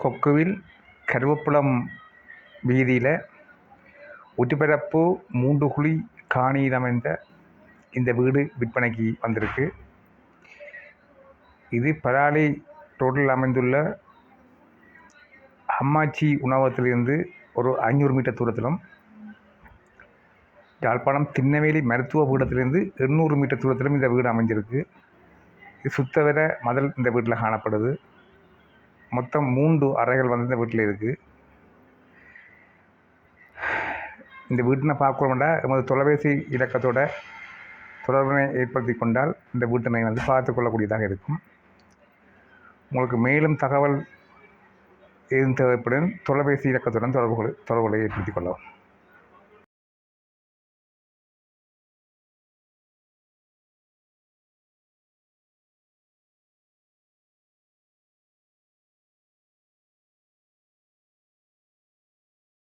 கொக்குவில் கருவேப்புலம் வீதியில் ஒற்றுப்பிறப்பு மூன்று குழி காணியில் அமைந்த இந்த வீடு விற்பனைக்கு வந்திருக்கு. இது பராளி ரோட்டில் அமைந்துள்ள அம்மாச்சி உணவகத்திலிருந்து ஒரு ஐநூறு மீட்டர் தூரத்திலும் யாழ்ப்பாணம் திண்ணவேலி மருத்துவ பீடத்திலிருந்து எண்ணூறு மீட்டர் தூரத்திலும் இந்த வீடு அமைஞ்சிருக்கு. இது சுத்தவர மதல் இந்த வீட்டில் காணப்படுது. மொத்தம் மூன்று அறைகள் வந்து இந்த வீட்டில் இருக்குது இந்த வீட்டினை பார்க்கணும்னா எமது தொலைபேசி இலக்கத்தோட தொடர்பினை ஏற்படுத்தி கொண்டால் இந்த வீட்டினை வந்து பார்த்து கொள்ளக்கூடியதாக இருக்கும். உங்களுக்கு மேலும் தகவல் எதுவும் தேவைப்படும் தொலைபேசி இலக்கத்துடன் தொடர்பு தொடர்புகளை ஏற்படுத்திக் கொள்ளவும்.